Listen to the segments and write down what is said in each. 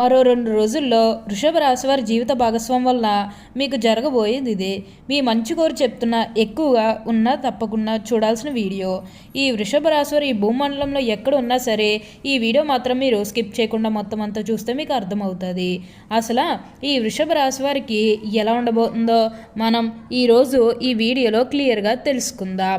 మరో రెండు రోజుల్లో వృషభ రాశివారి జీవిత భాగస్వామి వల్ల మీకు జరగబోయేది ఇదే. మీ మంచి కోరు చెప్తున్న ఎక్కువగా ఉన్నా తప్పకుండా చూడాల్సిన వీడియో. ఈ వృషభ రాశివారి ఈ భూమండలంలో ఎక్కడ ఉన్నా సరే ఈ వీడియో మాత్రం మీరు స్కిప్ చేయకుండా మొత్తం అంతా చూస్తే మీకు అర్థమవుతుంది. అసలు ఈ వృషభ రాశి వారికి ఎలా ఉండబోతుందో మనం ఈరోజు ఈ వీడియోలో క్లియర్గా తెలుసుకుందాం.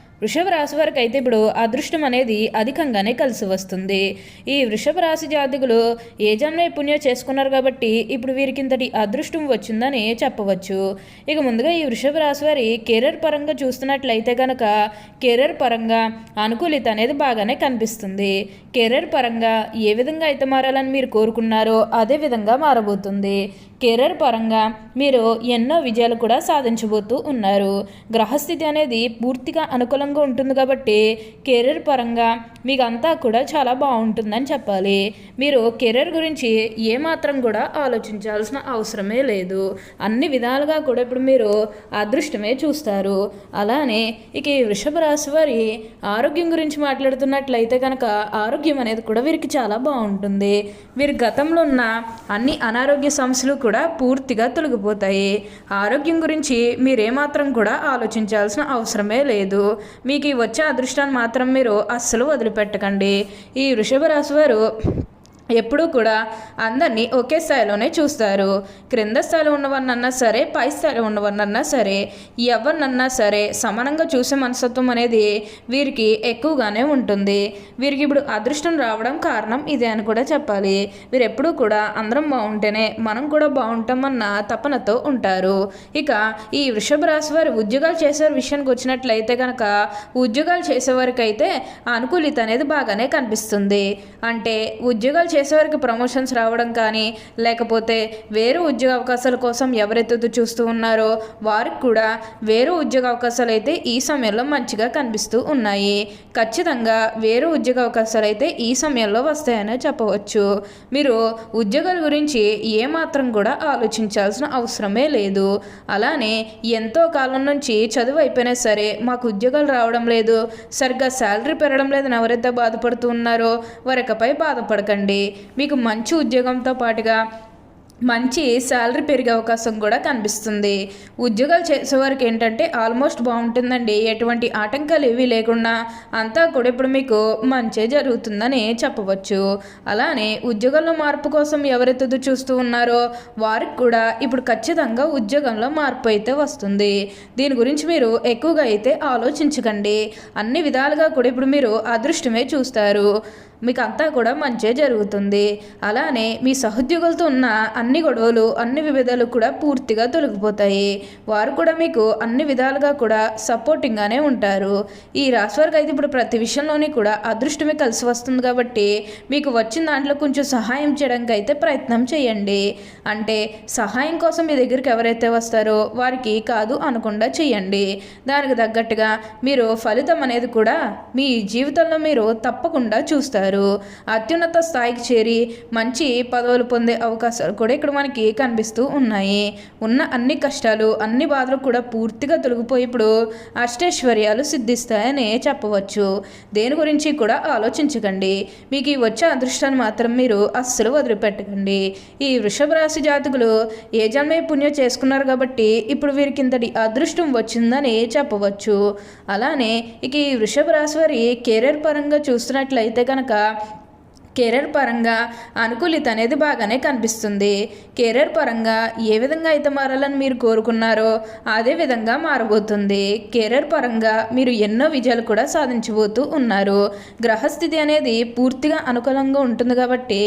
వృషభ రాశి వారికి అయితే ఇప్పుడు అదృష్టం అనేది అధికంగానే కలిసి వస్తుంది. ఈ వృషభ రాశి జాతకులు ఏ జన్మ పుణ్యం చేసుకున్నారు కాబట్టి ఇప్పుడు వీరికి ఇంతటి అదృష్టం వచ్చిందని చెప్పవచ్చు. ఇక ముందుగా ఈ వృషభ రాశి వారి కెరీర్ పరంగా చూస్తున్నట్లయితే కనుక కెరీర్ పరంగా అనుకూలిత అనేది బాగానే కనిపిస్తుంది. కెరీర్ పరంగా ఏ విధంగా అయితే మారాలని మీరు కోరుకున్నారో అదే విధంగా మారబోతుంది. కెరీర్ పరంగా మీరు ఎన్నో విజయాలు కూడా సాధించబోతూ ఉన్నారు. గ్రహస్థితి అనేది పూర్తిగా అనుకూలంగా ఉంటుంది కాబట్టి కెరీర్ పరంగా మీకు అంతా కూడా చాలా బాగుంటుందని చెప్పాలి. మీరు కెరీర్ గురించి ఏమాత్రం కూడా ఆలోచించాల్సిన అవసరమే లేదు. అన్ని విధాలుగా కూడా ఇప్పుడు మీరు అదృష్టమే చూస్తారు. అలానే ఇక ఈ వృషభ రాశి వారి ఆరోగ్యం గురించి మాట్లాడుతున్నట్లయితే కనుక ఆరోగ్యం అనేది కూడా వీరికి చాలా బాగుంటుంది. వీరి గతంలో ఉన్న అన్ని అనారోగ్య సమస్యలు కూడా కూడా పూర్తిగా తొలగిపోతాయి. ఆరోగ్యం గురించి మీరేమాత్రం కూడా ఆలోచించాల్సిన అవసరమే లేదు. మీకు ఈ వచ్చే అదృష్టాన్ని మాత్రం మీరు అస్సలు వదిలిపెట్టకండి. ఈ వృషభ రాశి వారు ఎప్పుడూ కూడా అందరినీ ఒకే స్థాయిలోనే చూస్తారు. క్రింద స్థాయిలో ఉన్నవన్నన్నా సరే పై స్థాయిలో ఉన్నవన్నన్నా సరే ఎవరినన్నా సరే సమానంగా చూసే మనస్తత్వం అనేది వీరికి ఎక్కువగానే ఉంటుంది. వీరికి ఇప్పుడు అదృష్టం రావడం కారణం ఇదే అని కూడా చెప్పాలి. వీరు ఎప్పుడూ కూడా అందరం బాగుంటేనే మనం కూడా బాగుంటామన్న తపనతో ఉంటారు. ఇక ఈ వృషభ రాశి వారి ఉద్యోగాలు చేసే విషయానికి వచ్చినట్లయితే కనుక ఉద్యోగాలు చేసేవారికైతే అనుకూలిత అనేది బాగానే కనిపిస్తుంది. అంటే ఉద్యోగాలు చేసేవారికి ప్రమోషన్స్ రావడం కానీ లేకపోతే వేరే ఉద్యోగ అవకాశాల కోసం ఎవరైతే చూస్తూ ఉన్నారో వారికి కూడా వేరే ఉద్యోగ అవకాశాలు అయితే ఈ సమయంలో మంచిగా కనిపిస్తూ ఉన్నాయి. ఖచ్చితంగా వేరే ఉద్యోగ అవకాశాలు అయితే ఈ సమయంలో వస్తాయనే చెప్పవచ్చు. మీరు ఉద్యోగాల గురించి ఏమాత్రం కూడా ఆలోచించాల్సిన అవసరమే లేదు. అలానే ఎంతో కాలం నుంచి చదువు అయిపోయినా సరే మాకు ఉద్యోగాలు రావడం లేదు. సరిగ్గా శాలరీ పెరగడం లేదని ఎవరైతే బాధపడుతూ ఉన్నారో వారికపై బాధపడకండి. మీకు మంచి ఉద్యోగంతో పాటుగా మంచి శాలరీ పెరిగే అవకాశం కూడా కనిపిస్తుంది. ఉద్యోగాలు చేసేవారికి ఏంటంటే ఆల్మోస్ట్ బాగుంటుందండి. ఎటువంటి ఆటంకాలు ఏవి లేకుండా అంతా కూడా ఇప్పుడు మీకు మంచే జరుగుతుందని చెప్పవచ్చు. అలానే ఉద్యోగంలో మార్పు కోసం ఎవరైతే చూస్తూ ఉన్నారో వారికి కూడా ఇప్పుడు ఖచ్చితంగా ఉద్యోగంలో మార్పు అయితే వస్తుంది. దీని గురించి మీరు ఎక్కువగా అయితే ఆలోచించకండి. అన్ని విధాలుగా కూడా ఇప్పుడు మీరు అదృష్టమే చూస్తారు. మీకు అంతా కూడా మంచే జరుగుతుంది. అలానే మీ సహోద్యోగులతో ఉన్న అన్ని గొడవలు అన్ని విభేదాలు కూడా పూర్తిగా తొలగిపోతాయి. వారు కూడా మీకు అన్ని విధాలుగా కూడా సపోర్టింగ్గానే ఉంటారు. ఈ రాశి వారికి అయితే ఇప్పుడు ప్రతి విషయంలోని కూడా అదృష్టమే కలిసి వస్తుంది కాబట్టి మీకు వచ్చిన దాంట్లో కొంచెం సహాయం చేయడానికి అయితే ప్రయత్నం చేయండి. అంటే సహాయం కోసం మీ దగ్గరికి ఎవరైతే వస్తారో వారికి కాదు అనకుండా చేయండి. దానికి తగ్గట్టుగా మీరు ఫలితం అనేది కూడా మీ జీవితంలో మీరు తప్పకుండా చూస్తారు. అత్యున్నత స్థాయికి చేరి మంచి పదవులు పొందే అవకాశాలు కూడా ఇక్కడ మనకి కనిపిస్తూ ఉన్నాయి. ఉన్న అన్ని కష్టాలు అన్ని బాధలు కూడా పూర్తిగా తొలగిపోయి ఇప్పుడు అష్టైశ్వర్యాలు సిద్ధిస్తాయని చెప్పవచ్చు. దేని గురించి కూడా ఆలోచించకండి. మీకు ఈ వచ్చే అదృష్టాన్ని మాత్రం మీరు అస్సలు వదిలిపెట్టకండి. ఈ వృషభ రాశి జాతకులు ఏ జన్మే పుణ్యం చేసుకున్నారు కాబట్టి ఇప్పుడు వీరికి ఇంతటి అదృష్టం వచ్చిందని చెప్పవచ్చు. అలానే ఇక ఈ వృషభ రాశి వారి కెరీర్ పరంగా చూస్తున్నట్లయితే కనుక tá? కెరీర్ పరంగా అనుకూలిత అనేది బాగానే కనిపిస్తుంది. కెరీర్ పరంగా ఏ విధంగా అయితే మారాలని మీరు కోరుకున్నారో అదే విధంగా మారబోతుంది. కెరీర్ పరంగా మీరు ఎన్నో విజయాలు కూడా సాధించబోతూ ఉన్నారు. గ్రహస్థితి అనేది పూర్తిగా అనుకూలంగా ఉంటుంది కాబట్టి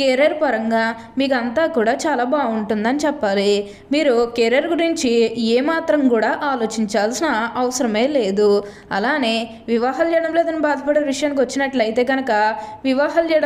కెరీర్ పరంగా మీకు అంతా కూడా చాలా బాగుంటుందని చెప్పాలి. మీరు కెరీర్ గురించి ఏమాత్రం కూడా ఆలోచించాల్సిన అవసరమే లేదు. అలానే వివాహాలు చేయడం లేదని బాధపడే విషయానికి వచ్చినట్లయితే కనుక వివాహాలు చేయడం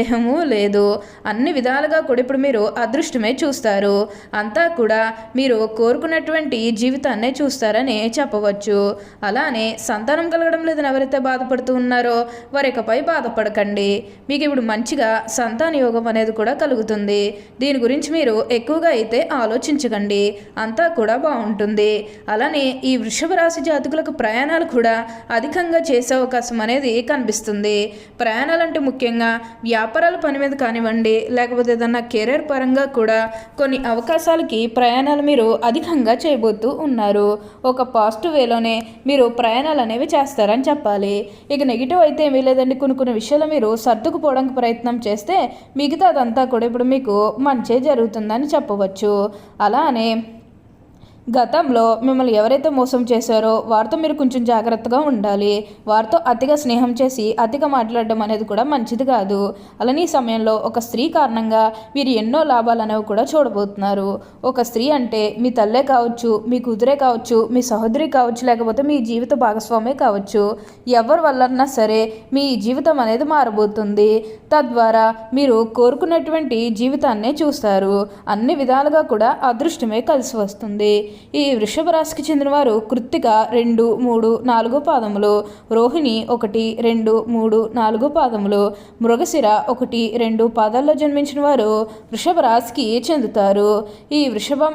సందేహము లేదు. అన్ని విధాలుగా కూడా ఇప్పుడు మీరు అదృష్టమే చూస్తారు. అంతా కూడా మీరు కోరుకున్నటువంటి జీవితాన్నే చూస్తారని చెప్పవచ్చు. అలానే సంతానం కలగడం లేదని ఎవరైతే బాధపడుతూ ఉన్నారో వారికపై బాధపడకండి. మీకు ఇప్పుడు మంచిగా సంతాన యోగం అనేది కూడా కలుగుతుంది. దీని గురించి మీరు ఎక్కువగా అయితే ఆలోచించకండి. అంతా కూడా బాగుంటుంది. అలానే ఈ వృషభ రాశి జాతకులకు ప్రయాణాలు కూడా అధికంగా చేసే అవకాశం అనేది కనిపిస్తుంది. ప్రయాణాలు అంటే ముఖ్యంగా వ్యాపారాల పని మీద కానివ్వండి లేకపోతే ఏదన్నా కెరీర్ పరంగా కూడా కొన్ని అవకాశాలకి ప్రయాణాలు మీరు అధికంగా చేయబోతూ ఉన్నారు. ఒక పాజిటివ్ వేలోనే మీరు ప్రయాణాలు అనేవి చేస్తారని చెప్పాలి. ఇక నెగిటివ్ అయితే ఏమీ లేదండి. కొన్ని కొన్ని విషయాలు మీరు సర్దుకుపోవడానికి ప్రయత్నం చేస్తే మిగతాదంతా కూడా ఇప్పుడు మీకు మంచి జరుగుతుందని చెప్పవచ్చు. అలానే గతంలో మిమ్మల్ని ఎవరైతే మోసం చేశారో వారితో మీరు కొంచెం జాగ్రత్తగా ఉండాలి. వారితో అతిగా స్నేహం చేసి అతిగా మాట్లాడడం అనేది కూడా మంచిది కాదు. అలానే ఈ సమయంలో ఒక స్త్రీ కారణంగా మీరు ఎన్నో లాభాలు అనేవి కూడా చూడబోతున్నారు. ఒక స్త్రీ అంటే మీ తల్లే కావచ్చు మీ కుదురే కావచ్చు మీ సహోదరి కావచ్చు లేకపోతే మీ జీవిత భాగస్వామే కావచ్చు. ఎవరి వల్లన్నా సరే మీ జీవితం అనేది మారబోతుంది. తద్వారా మీరు కోరుకున్నటువంటి జీవితాన్నే చూస్తారు. అన్ని విధాలుగా కూడా అదృష్టమే కలిసి వస్తుంది. ఈ వృషభ రాశికి చెందినవారు కృత్తిక రెండు మూడు నాలుగు పాదములు రోహిణి ఒకటి రెండు మూడు నాలుగు పాదములు మృగశిర ఒకటి రెండు పాదాల్లో జన్మించిన వారు వృషభ రాశికి చెందుతారు. ఈ వృషభం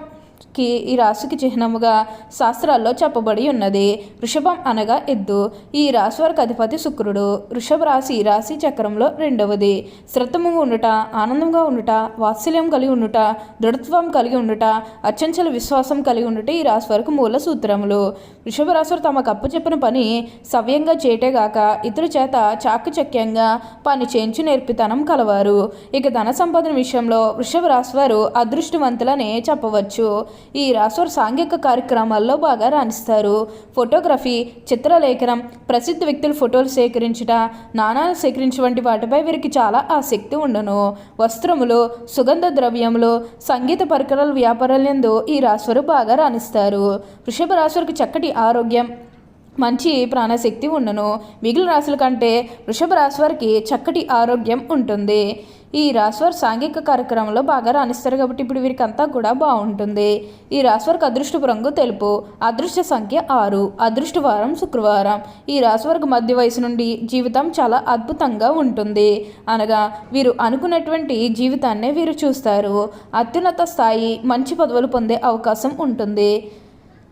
కి ఈ రాశికి చిహ్నముగా శాస్త్రాల్లో చెప్పబడి ఉన్నది. వృషభం అనగా ఎద్దు. ఈ రాశి వారికి అధిపతి శుక్రుడు. వృషభ రాశి రాశి చక్రంలో రెండవది. శ్రద్ధముగా ఉండుట ఆనందంగా ఉండుట వాత్సల్యం కలిగి ఉండుట దృఢత్వం కలిగి ఉండుట అత్యంచల విశ్వాసం కలిగి ఉండుట ఈ రాశి వారికి మూల సూత్రములు. వృషభ రాశి తమ తమకు అప్పచెప్పిన పని సవ్యంగా చేయటేగాక ఇతరు చేత చాకచక్యంగా పని చేయించి నేర్పితనం కలవారు. ఇక ధన సంపాదన విషయంలో వృషభ రాశి వారు అదృష్టవంతులనే చెప్పవచ్చు. ఈ రాసోర్ సాంఘిక కార్యక్రమాల్లో బాగా రాణిస్తారు. ఫోటోగ్రఫీ చిత్రలేఖనం ప్రసిద్ధ వ్యక్తుల ఫోటోలు సేకరించుట నాణాలు సేకరించే వంటి వాటిపై వీరికి చాలా ఆసక్తి ఉండను. వస్త్రములు సుగంధ ద్రవ్యములు సంగీత పరికరాల వ్యాపారాలందు ఈ రాశివారు బాగా రాణిస్తారు. వృషభ రాశివారికి చక్కటి ఆరోగ్యం మంచి ప్రాణశక్తి ఉండను మిగిలిన రాశుల కంటే వృషభ రాశి వారికి చక్కటి ఆరోగ్యం ఉంటుంది. ఈ రాశివారు సాంఘిక కార్యక్రమంలో బాగా రాణిస్తారు కాబట్టి ఇప్పుడు వీరికి అంతా కూడా బాగుంటుంది. ఈ రాశివారికి అదృష్టపు రంగు తెలుపు అదృష్ట సంఖ్య ఆరు అదృష్ట వారం శుక్రవారం. ఈ రాశివారికి మధ్య వయసు నుండి జీవితం చాలా అద్భుతంగా ఉంటుంది. అనగా వీరు అనుకున్నటువంటి జీవితాన్నే వీరు చూస్తారు. అత్యున్నత స్థాయి మంచి పదవులు పొందే అవకాశం ఉంటుంది.